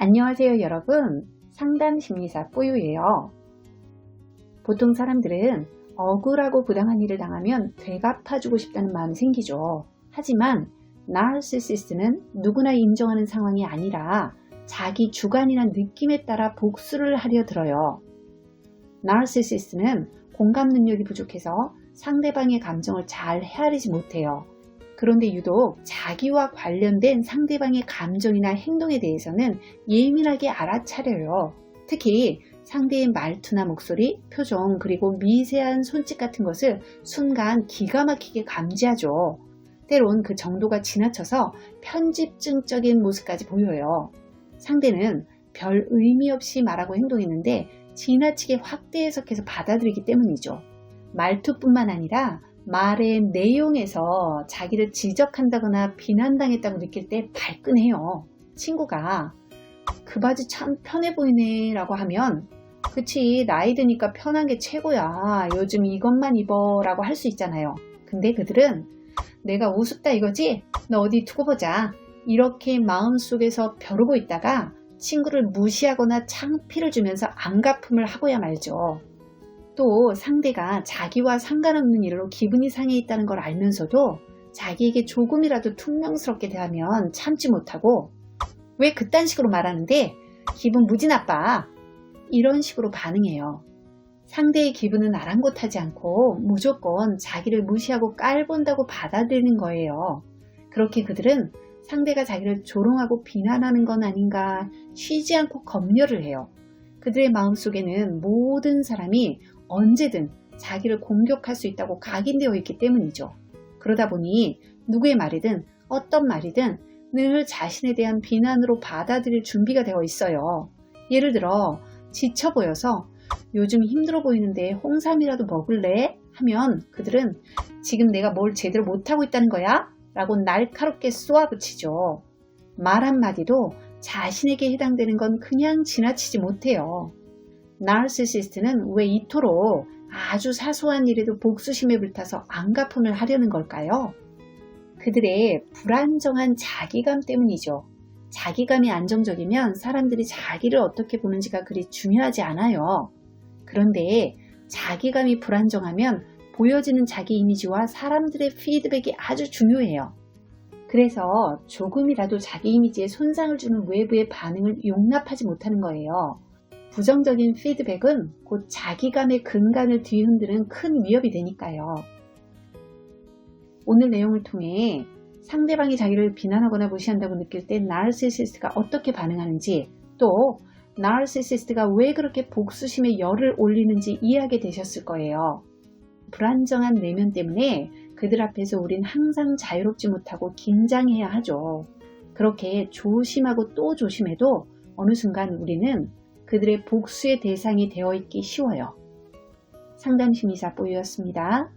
안녕하세요 여러분. 상담 심리사 뿌유예요. 보통 사람들은 억울하고 부당한 일을 당하면 되갚아주고 싶다는 마음이 생기죠. 하지만 나르시시스트는 누구나 인정하는 상황이 아니라 자기 주관이나 느낌에 따라 복수를 하려 들어요. 나르시시스트는 공감 능력이 부족해서 상대방의 감정을 잘 헤아리지 못해요 그런데 유독 자기와 관련된 상대방의 감정이나 행동에 대해서는 예민하게 알아차려요. 특히 상대의 말투나 목소리, 표정, 그리고 미세한 손짓 같은 것을 순간 기가 막히게 감지하죠. 때론 그 정도가 지나쳐서 편집증적인 모습까지 보여요. 상대는 별 의미 없이 말하고 행동했는데 지나치게 확대 해석해서 받아들이기 때문이죠. 말투뿐만 아니라 말의 내용에서 자기를 지적한다거나 비난당했다고 느낄 때 발끈해요. 친구가 그 바지 참 편해 보이네 라고 하면 그치 나이 드니까 편한 게 최고야 요즘 이것만 입어 라고 할 수 있잖아요. 근데 그들은 내가 우습다 이거지? 너 어디 두고 보자. 이렇게 마음속에서 벼르고 있다가 친구를 무시하거나 창피를 주면서 안갚음을 하고야 말죠. 또 상대가 자기와 상관없는 일로 기분이 상해 있다는 걸 알면서도 자기에게 조금이라도 퉁명스럽게 대하면 참지 못하고 왜 그딴 식으로 말하는데 기분 무지 나빠 이런 식으로 반응해요. 상대의 기분은 아랑곳하지 않고 무조건 자기를 무시하고 깔본다고 받아들이는 거예요. 그렇게 그들은 상대가 자기를 조롱하고 비난하는 건 아닌가 쉬지 않고 검열을 해요. 그들의 마음속에는 모든 사람이 언제든 자기를 공격할 수 있다고 각인되어 있기 때문이죠. 그러다 보니 누구의 말이든 어떤 말이든 늘 자신에 대한 비난으로 받아들일 준비가 되어 있어요. 예를 들어 지쳐 보여서 요즘 힘들어 보이는데 홍삼이라도 먹을래? 하면 그들은 지금 내가 뭘 제대로 못하고 있다는 거야? 라고 날카롭게 쏘아붙이죠. 말 한마디도 자신에게 해당되는 건 그냥 지나치지 못해요. 나르시시스트는 왜 이토록 아주 사소한 일에도 복수심에 불타서 안 갚음을 하려는 걸까요? 그들의 불안정한 자기감 때문이죠. 자기감이 안정적이면 사람들이 자기를 어떻게 보는지가 그리 중요하지 않아요. 그런데 자기감이 불안정하면 보여지는 자기 이미지와 사람들의 피드백이 아주 중요해요. 그래서 조금이라도 자기 이미지에 손상을 주는 외부의 반응을 용납하지 못하는 거예요. 부정적인 피드백은 곧 자기감의 근간을 뒤흔드는 큰 위협이 되니까요. 오늘 내용을 통해 상대방이 자기를 비난하거나 무시한다고 느낄 때 나르시시스트가 어떻게 반응하는지 또 나르시시스트가 왜 그렇게 복수심에 열을 올리는지 이해하게 되셨을 거예요. 불안정한 내면 때문에 그들 앞에서 우린 항상 자유롭지 못하고 긴장해야 하죠. 그렇게 조심하고 또 조심해도 어느 순간 우리는 그들의 복수의 대상이 되어 있기 쉬워요. 상담심리사 뽀유였습니다.